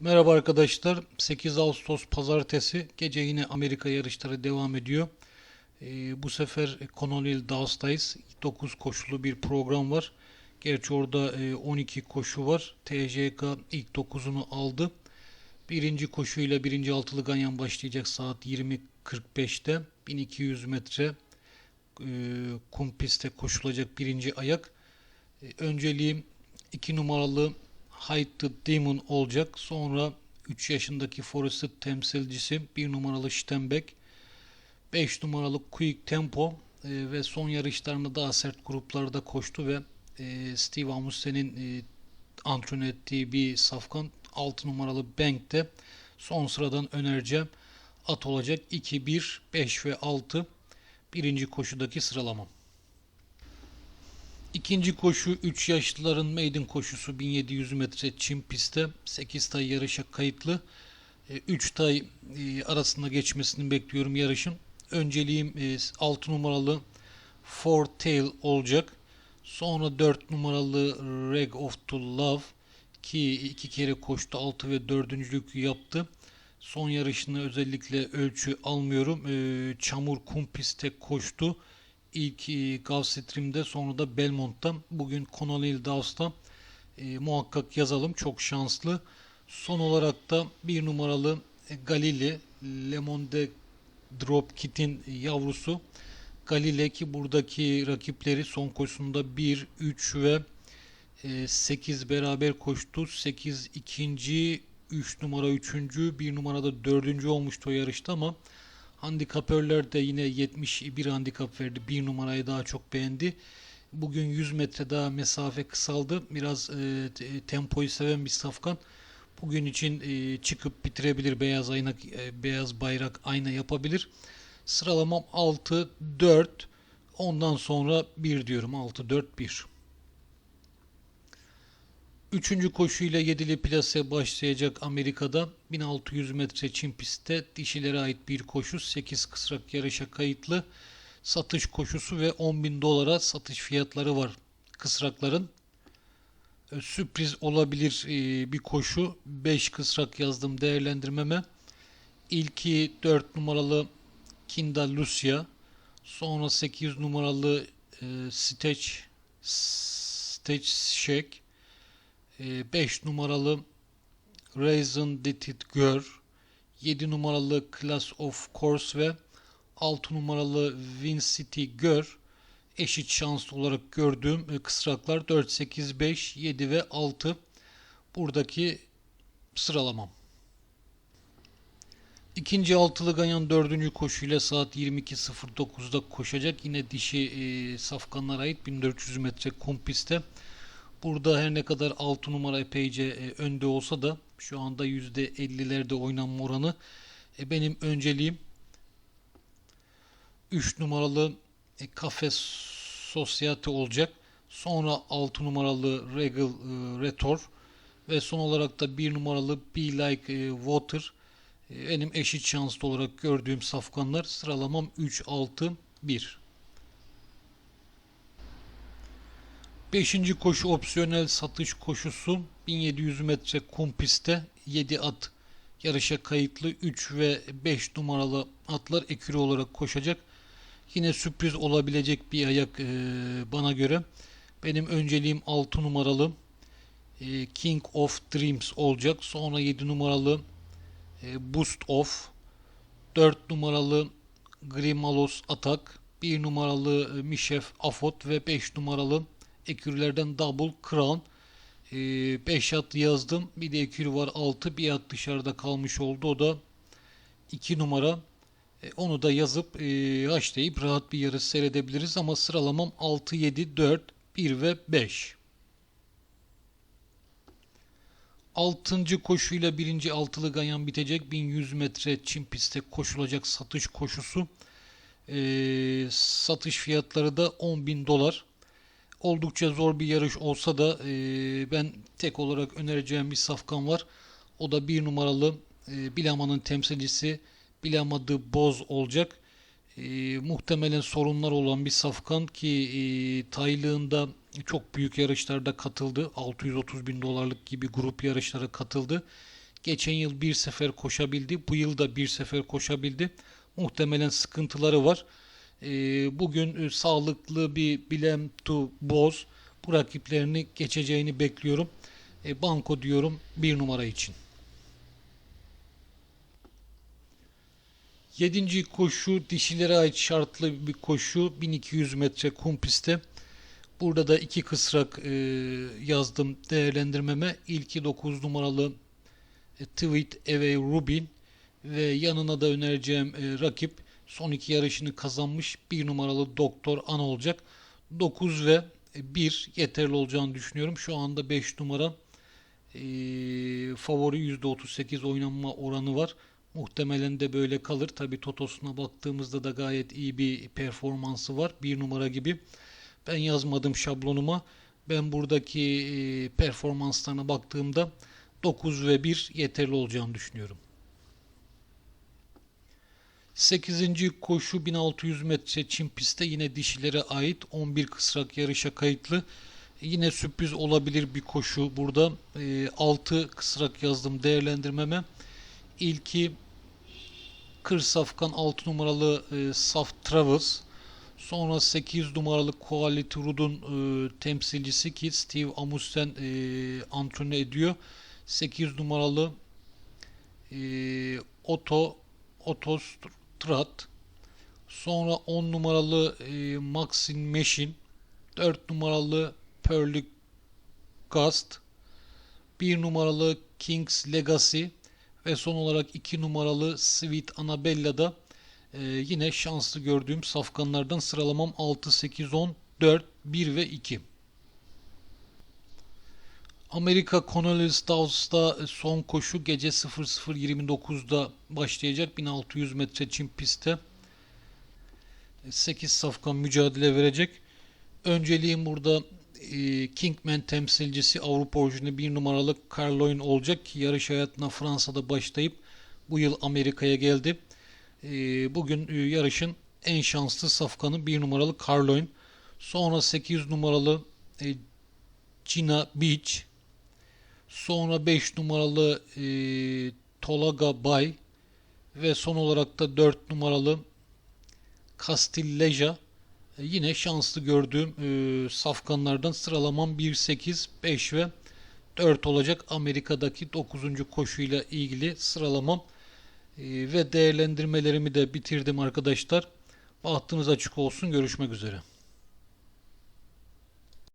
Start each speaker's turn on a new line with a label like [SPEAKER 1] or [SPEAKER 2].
[SPEAKER 1] Merhaba arkadaşlar. 8 Ağustos Pazartesi gece yine Amerika yarışları devam ediyor. Ee, bu sefer Conolly Dawes'tayız. 9 koşulu bir program var. Gerçi orada e, 12 koşu var. TJK ilk 9'unu aldı. Birinci koşuyla birinci altılı ganyan başlayacak saat 20.45'te. 1200 metre e, kum pistte koşulacak birinci ayak. E, önceliğim 2 numaralı Hide the Demon olacak. Sonra 3 yaşındaki Forrested temsilcisi 1 numaralı Steinbeck, 5 numaralı Quick Tempo e, ve son yarışlarında daha sert gruplarda koştu ve e, Steve Amundsen'in e, antrenör ettiği bir safkan 6 numaralı Bank'te son sıradan önereceğim at olacak 2, 1, 5 ve 6 birinci koşudaki sıralamam. İkinci koşu 3 yaşlıların maiden koşusu 1700 metre çim pistte 8 tay yarışa kayıtlı. 3 tay e, arasında geçmesini bekliyorum yarışın. Önceliğim 6 numaralı Four Tail olacak. Sonra 4 numaralı Reg of to Love ki iki kere koştu 6 ve 4. yaptı. Son yarışını özellikle ölçü almıyorum. E, çamur kum pistte koştu. İlk e, Gulfstream'de sonra da Belmont'ta. Bugün Conolly Dawes'ta e, muhakkak yazalım. Çok şanslı. Son olarak da bir numaralı e, Galili Lemonde Drop Kit'in yavrusu Galile ki buradaki rakipleri son koşusunda 1, 3 ve 8 beraber koştu. 8 ikinci, 3 numara üçüncü, 1 numarada dördüncü olmuştu o yarışta ama Handikapörler de yine 71 handikap verdi. Bir numarayı daha çok beğendi. Bugün 100 metre daha mesafe kısaldı. Biraz e, tempoyu seven bir safkan. Bugün için e, çıkıp bitirebilir. Beyaz ayna, e, beyaz bayrak ayna yapabilir. Sıralamam 6 4 ondan sonra 1 diyorum. 6 4 1. Üçüncü koşuyla yedili plase başlayacak Amerika'da 1600 metre çim pistte dişilere ait bir koşu 8 kısrak yarışa kayıtlı satış koşusu ve 10.000 dolara satış fiyatları var kısrakların. E, sürpriz olabilir e, bir koşu. 5 kısrak yazdım değerlendirmeme. İlki 4 numaralı Kinda Lucia. Sonra 8 numaralı Stage Stage Shake. 5 ee, numaralı Raisin Ditted Girl, 7 numaralı Class of Course ve 6 numaralı Win City Girl eşit şanslı olarak gördüğüm e, kısraklar 4, 8, 5, 7 ve 6 buradaki sıralamam. İkinci altılı ganyan dördüncü koşuyla saat 22.09'da koşacak. Yine dişi e, safkanlara ait 1400 metre kum pistte. Burada her ne kadar 6 numara epeyce e, önde olsa da şu anda %50'lerde oynanma oranı e, benim önceliğim 3 numaralı e, Cafe Society olacak. Sonra 6 numaralı Regal e, Retor ve son olarak da 1 numaralı Be Like e, Water e, benim eşit şanslı olarak gördüğüm safkanlar sıralamam 3 6 1. Beşinci koşu opsiyonel satış koşusu 1700 metre kum pistte 7 at yarışa kayıtlı 3 ve 5 numaralı atlar ekürü olarak koşacak. Yine sürpriz olabilecek bir ayak e, bana göre. Benim önceliğim 6 numaralı e, King of Dreams olacak. Sonra 7 numaralı e, Boost Off 4 numaralı Grimalos Atak 1 numaralı Mişef Afot ve 5 numaralı ekürlerden double crown 5 e, at yazdım. Bir de ekür var 6. Bir at dışarıda kalmış oldu. O da 2 numara. E, onu da yazıp e, haşlayıp rahat bir yarış seyredebiliriz. Ama sıralamam 6, 7, 4, 1 ve 5. Altıncı koşuyla birinci altılı ganyan bitecek. 1100 metre çim pistte koşulacak satış koşusu. E, satış fiyatları da 10.000 dolar oldukça zor bir yarış olsa da e, ben tek olarak önereceğim bir safkan var. O da bir numaralı e, Bilama'nın temsilcisi Bilama The Boz olacak. E, muhtemelen sorunlar olan bir safkan ki e, taylığında çok büyük yarışlarda katıldı. 630 bin dolarlık gibi grup yarışlara katıldı. Geçen yıl bir sefer koşabildi. Bu yıl da bir sefer koşabildi. Muhtemelen sıkıntıları var. E, bugün e, sağlıklı bir Bilem to Boz bu rakiplerini geçeceğini bekliyorum. E, banko diyorum bir numara için. Yedinci koşu dişilere ait şartlı bir koşu 1200 metre kum pistte. Burada da iki kısrak e, yazdım değerlendirmeme. İlki 9 numaralı e, Tweet Away Rubin ve yanına da önereceğim e, rakip son iki yarışını kazanmış bir numaralı Doktor An olacak. 9 ve 1 yeterli olacağını düşünüyorum. Şu anda 5 numara e, favori %38 oynanma oranı var. Muhtemelen de böyle kalır. Tabi Totos'una baktığımızda da gayet iyi bir performansı var. Bir numara gibi. Ben yazmadım şablonuma. Ben buradaki performanslarına baktığımda 9 ve 1 yeterli olacağını düşünüyorum. 8. koşu 1600 metre çim pistte yine dişilere ait 11 kısrak yarışa kayıtlı. Yine sürpriz olabilir bir koşu burada. E, 6 kısrak yazdım değerlendirmeme. İlki Kır Safkan 6 numaralı e, Saf Travels. Sonra 8 numaralı Quality Rud'un e, temsilcisi ki Steve Amusen e, antrenör ediyor. 8 numaralı e, Otto Strat. Sonra 10 numaralı e, Maxin Meşin. 4 numaralı Pearly Gast. 1 numaralı King's Legacy ve son olarak 2 numaralı Sweet Annabella'da e, yine şanslı gördüğüm safkanlardan sıralamam 6, 8, 10, 4, 1 ve 2. Amerika Cornelius Dawes'ta son koşu gece 00.29'da başlayacak 1600 metre çim pistte 8 safkan mücadele verecek. Önceliğim burada e, Kingman temsilcisi Avrupa orijinli bir numaralı Carloin olacak ki yarış hayatına Fransa'da başlayıp bu yıl Amerika'ya geldi. E, bugün e, yarışın en şanslı safkanı bir numaralı Carloin. Sonra 8 numaralı Gina Beach. Sonra 5 numaralı Tolaga Bay ve son olarak da 4 numaralı Castilleja yine şanslı gördüğüm e, safkanlardan sıralamam 1, 8, 5 ve 4 olacak. Amerika'daki 9. koşuyla ilgili sıralamam e, ve değerlendirmelerimi de bitirdim arkadaşlar. Bahtınız açık olsun. Görüşmek üzere.